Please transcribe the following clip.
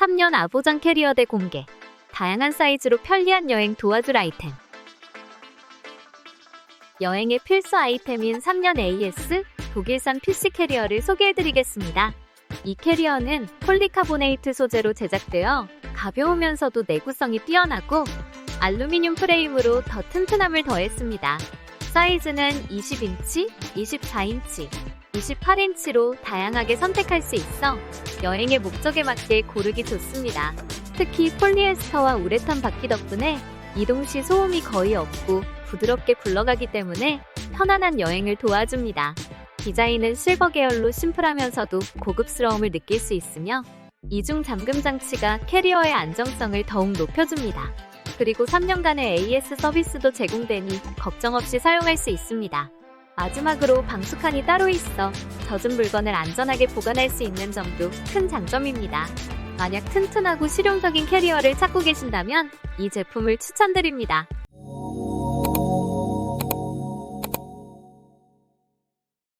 3년 아보장 캐리어 대 공개. 다양한 사이즈로 편리한 여행 도와줄 아이템. 여행의 필수 아이템인 3년 AS 독일산 PC 캐리어를 소개해드리겠습니다. 이 캐리어는 폴리카보네이트 소재로 제작되어 가벼우면서도 내구성이 뛰어나고 알루미늄 프레임으로 더 튼튼함을 더했습니다. 사이즈는 20인치, 24인치, 28인치로 다양하게 선택할 수 있어 여행의 목적에 맞게 고르기 좋습니다. 특히 폴리에스터와 우레탄 바퀴 덕분에 이동 시 소음이 거의 없고 부드럽게 굴러가기 때문에 편안한 여행을 도와줍니다. 디자인은 실버 계열로 심플하면서도 고급스러움을 느낄 수 있으며 이중 잠금 장치가 캐리어의 안정성을 더욱 높여줍니다. 그리고 3년간의 AS 서비스도 제공되니 걱정 없이 사용할 수 있습니다. 마지막으로 방수칸이 따로 있어 젖은 물건을 안전하게 보관할 수 있는 점도 큰 장점입니다. 만약 튼튼하고 실용적인 캐리어를 찾고 계신다면 이 제품을 추천드립니다.